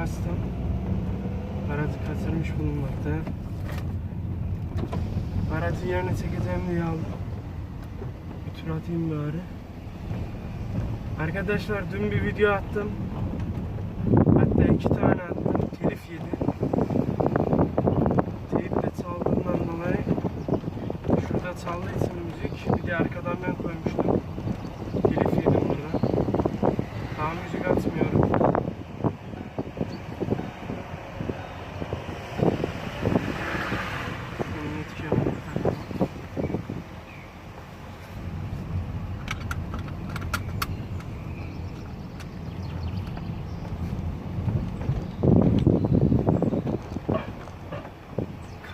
kastım. Aracı kaçırmış bulunmakta. Aracı yerine çekeceğim diye aldım. Bir tur atayım bari. Arkadaşlar dün bir video attım. Hatta iki tane attım. Telif yedi. Teyple çaldığından dolayı şurada çaldığı için müzik. Bir de arkadan ben koymuştum. Telif yedim burada. Daha müzik atmıyorum. Şunun etki alanı takalım.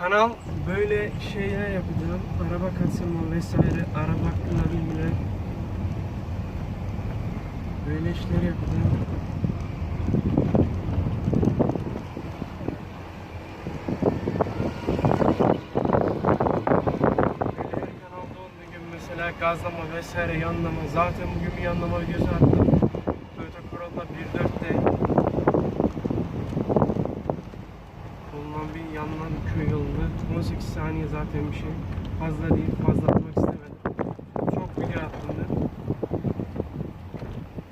Kanal böyle şeyler yapacağım. Araba kaçırma vesaire, araba hakkında bilgiler. Böyle işler yapacağım. Mesela gazlama vesaire yanlama. Zaten bugün bir yanlama videosu attım. Toyota Corolla 1.4'te saniye zaten bir şey. Fazla değil, fazla atmak istemedim. Çok video attım da.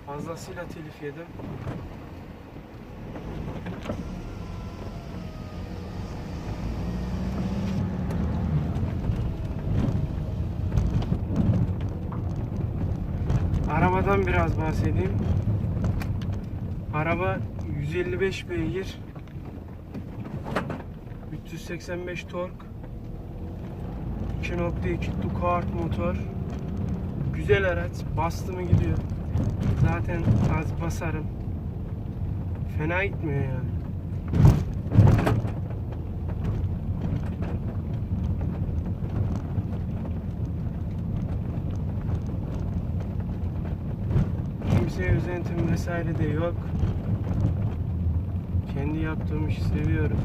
Fazlasıyla telif yedim. Arabadan biraz bahsedeyim. Araba 155 beygir, 385 tork 2.2 Ducati motor. Güzel araç bastı mı gidiyor. Zaten az basarım. Fena gitmiyor yani. Kimseye özentim vesaire de yok. Kendi yaptığım işi seviyorum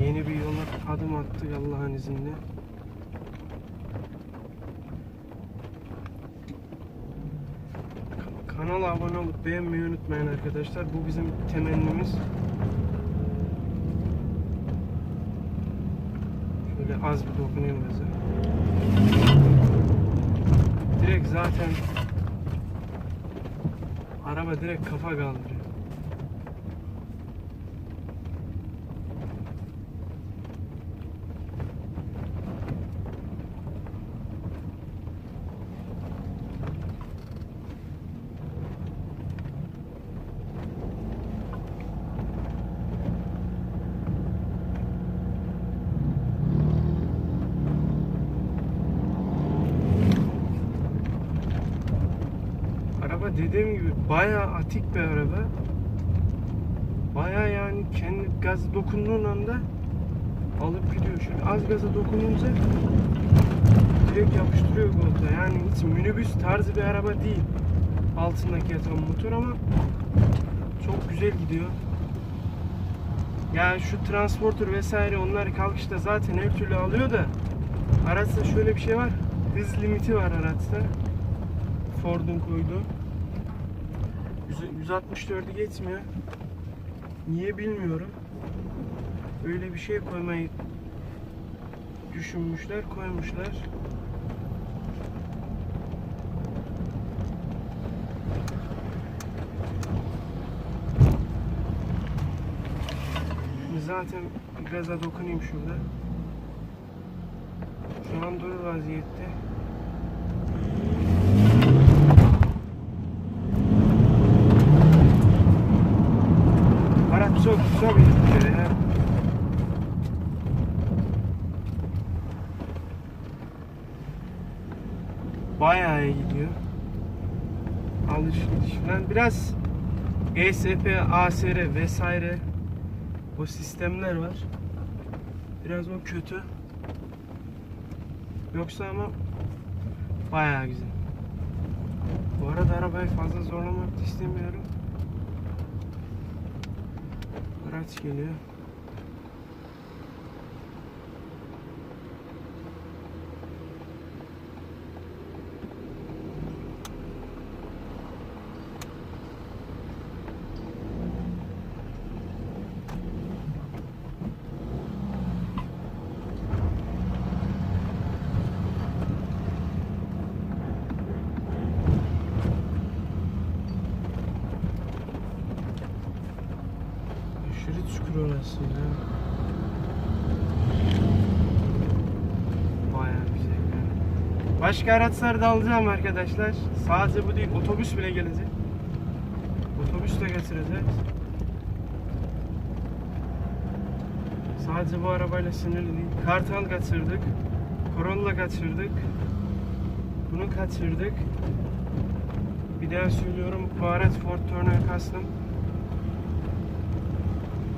Yeni bir yola adım attık Allah'ın izniyle. Ka- Kanala abone olup beğenmeyi unutmayın arkadaşlar. Bu bizim temennimiz. Şöyle az bir dokunayım gaza. Direkt zaten araba direkt kafa kaldırıyor. Araba bayağı atik bir araba. Bayağı yani kendi gaz dokunduğun anda alıp gidiyor. Şöyle az gaza dokununca direkt yapıştırıyor koltuğa. Yani hiç minibüs tarzı bir araba değil. Altındaki yatan motor ama çok güzel gidiyor. Ya şu transporter vesaire onlar kalkışta zaten her türlü alıyor da araçta şöyle bir şey var. Hız limiti var araçta. Ford'un koyduğu. 100 164'ü geçmiyor. Niye bilmiyorum. Öyle bir şey koymayı düşünmüşler, koymuşlar. Şimdi zaten gaza dokunayım şurada. Şu an durur vaziyette. Araç çok çok iyi bir kere ya. Bayağı iyi gidiyor. Alış gidiş falan. Biraz ESP, ASR vesaire o sistemler var. Biraz o kötü. Yoksa ama bayağı güzel. Bu arada arabayı fazla zorlamak istemiyorum. Araç geliyor. Ya. Bayağı güzel yani. Başka araçlar da alacağım arkadaşlar. Sadece bu değil otobüs bile gelecek. Otobüs de getireceğiz. Sadece bu arabayla sınırlı değil. Kartal kaçırdık. Corolla kaçırdık. Bunu kaçırdık. Bir daha söylüyorum. Bu araç Ford Turner Custom.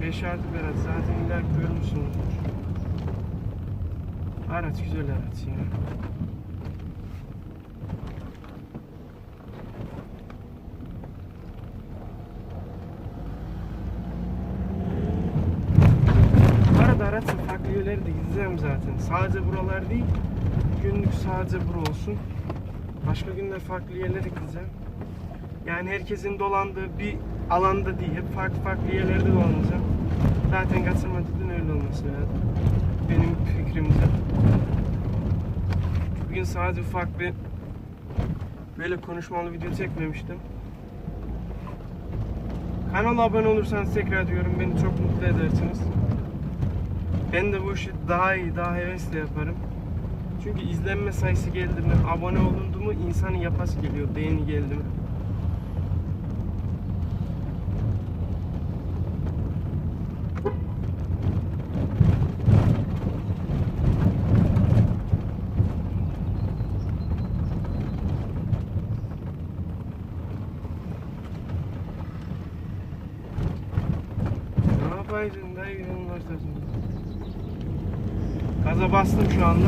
5 artı araç. Zaten ileride görmüşsünüzdür. Araç güzel araç ya. Arada araçın farklı yerleri de gideceğim zaten. Sadece buralar değil. Günlük sadece bura olsun. Başka günler farklı yerlere gideceğim. Yani herkesin dolandığı bir alanda değil. Hep farklı farklı yerlerde dolanacağım. Zaten kaçırma dedin öyle olması lazım. Benim fikrimce. Bugün sadece ufak bir böyle konuşmalı video çekmemiştim. Kanala abone olursanız tekrar diyorum beni çok mutlu edersiniz. Ben de bu işi daha iyi, daha hevesle yaparım. Çünkü izlenme sayısı geldi mi, abone olundu mu insanın yapası geliyor, beğeni geldi mi. Günün ortasında? Gaza bastım şu anda.